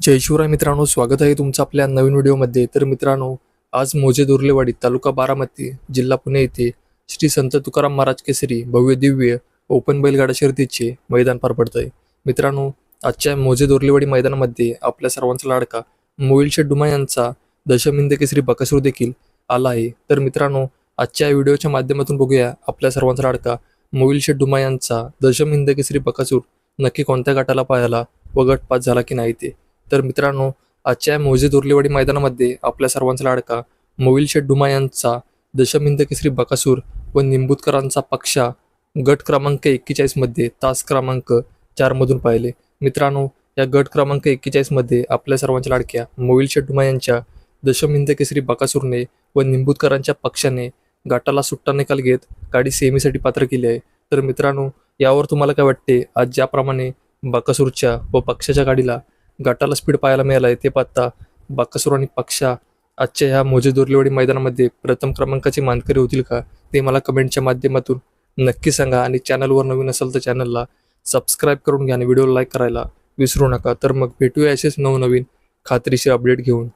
जय शिवराय मित्रांनो स्वागत आहे तुमचं आपल्या नवीन व्हिडिओमध्ये. तर मित्रांनो आज मोजे दुर्लेवाडी तालुका बारामती जिल्हा पुणे येथे श्री संत तुकाराम महाराज केसरी भव्य दिव्य ओपन बैलगाडा शर्यतीचे मैदान पार पडत आहे मित्रांनो आजच्या मोजे दुर्लेवाडी मैदानामध्ये आपल्या सर्वांचा लाडका मोईल शेठ डुमा यांचा दशमिंद केसरी बकासूर देखील आला आहे. तर मित्रांनो आजच्या या व्हिडिओच्या माध्यमातून बघूया आपल्या सर्वांचा लाडका मोईल शेठ डुमा यांचा दशमिंद केसरी बकासूर नक्की कोणत्या गटाला पाहायला व गट पास झाला की नाही ते. तर मित्रांनो आजच्या मोजे दोर्लेवाडी मैदानामध्ये आपल्या सर्वांचा लाडका मोविल शेठ डुमा यांचा दशमिंद केसरी बकासूर व निंबूतकरांचा पक्षा गट क्रमांक एक्केचाळीसमध्ये तास क्रमांक चारमधून पाहिले. मित्रांनो या गट क्रमांक एक्केचाळीसमध्ये आपल्या सर्वांच्या लाडक्या मोविल शेठ डुमा यांच्या दशमिंद केसरी बकासूरने व निंबूतकरांच्या पक्षाने गाटाला सुट्टा निकाल घेत गाडी सेमीसाठी पात्र केली आहे. तर मित्रांनो यावर तुम्हाला काय वाटते? आज ज्याप्रमाणे बकासूरच्या व पक्षाच्या गाडीला गटाला स्पीड पाहायला मिळाला आहे ते पाहता बाकासूर आणि पक्षा आजच्या ह्या मोजे दोर्लेवाडी मैदानामध्ये प्रथम क्रमांकाचे मानकरी होतील का ते मला कमेंटच्या माध्यमातून नक्की सांगा आणि चॅनलवर नवीन असेल तर चॅनलला सबस्क्राईब करून घ्या आणि व्हिडिओ लाईक करायला विसरू नका. तर मग भेटूया असेच नवनवीन खात्रीशीर अपडेट घेऊन.